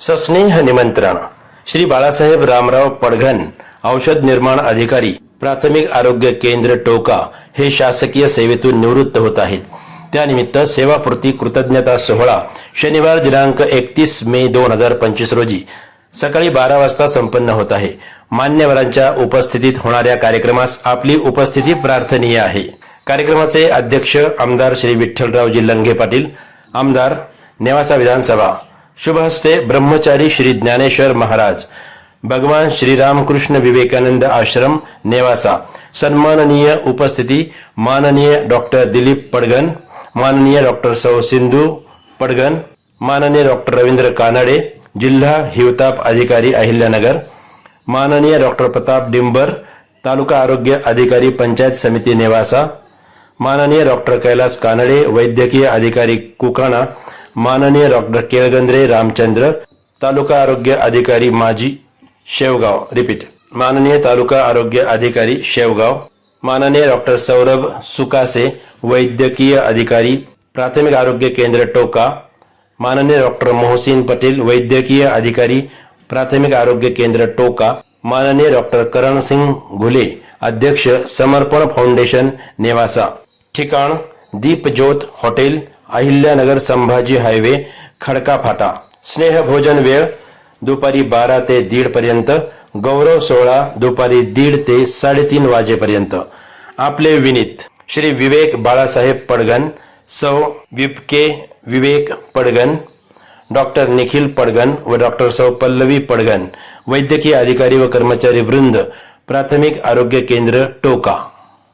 सस्नेह निमंत्रण. श्री बाळासाहेब रामराव पडघन औषध निर्माण अधिकारी प्राथमिक आरोग्य केंद्र टोका हे शासकीय सेवेतून निवृत्त होत आहेत. त्यानिमित्त सेवापूर्ती कृतज्ञता सोहळा शनिवार दिनांक एकतीस मे दोन हजार पंचवीस रोजी सकाळी बारा वाजता संपन्न होत आहे. मान्यवरांच्या उपस्थितीत होणाऱ्या कार्यक्रमास आपली उपस्थिती प्रार्थनीय आहे. कार्यक्रमाचे अध्यक्ष आमदार श्री विठ्ठलरावजी लंगे पाटील आमदार नेवासा विधानसभा शुभ हस्ते ब्रह्मचारी श्री ज्ञानेश्वर महाराज. भगवान श्रीरामकृष्ण विवेकानंद आश्रम नेवासा. सन्माननीय उपस्थिती माननीय डॉक्टर दिलीप पडगन माननीय डॉक्टर सौ सिंधू पडगन माननीय डॉक्टर रवींद्र कानडे जिल्हा हिवताप अधिकारी अहिल्यानगर माननीय डॉक्टर प्रताप डिंबर तालुका आरोग्य अधिकारी पंचायत समिती नेवासा माननीय डॉक्टर कैलास कानडे वैद्यकीय अधिकारी कुकाणा माननीय डॉक्टर केळगंद्रे रामचंद्र, तालुका आरोग्य अधिकारी माजी शेवगाव. रिपीट. माननीय तालुका आरोग्य अधिकारी शेवगाव. माननीय डॉक्टर सौरभ सुकासे, वैद्यकीय अधिकारी, प्राथमिक आरोग्य केंद्र टोका. माननीय डॉक्टर मोहसिन पटेल, वैद्यकीय अधिकारी, प्राथमिक आरोग्य केंद्र टोका. माननीय डॉक्टर करण सिंह घुले, अध्यक्ष समर्पण फाउंडेशन, नेवासा. ठिकाण, दीपज्योत हॉटेल अहिल्यानगर संभाजी हायवे खडका फाटा. स्नेह भोजन वेळ दुपारी बारा ते दीड पर्यंत. गौरव सोहळा दुपारी दीड ते साडेतीन वाजेपर्यंत. आपले विनीत श्री विवेक बाळासाहेब पडगन सौ विपके विवेक पडगन डॉक्टर निखिल पडगन व डॉक्टर सौ पल्लवी पडगन वैद्यकीय अधिकारी व कर्मचारी वृंद प्राथमिक आरोग्य केंद्र टोका.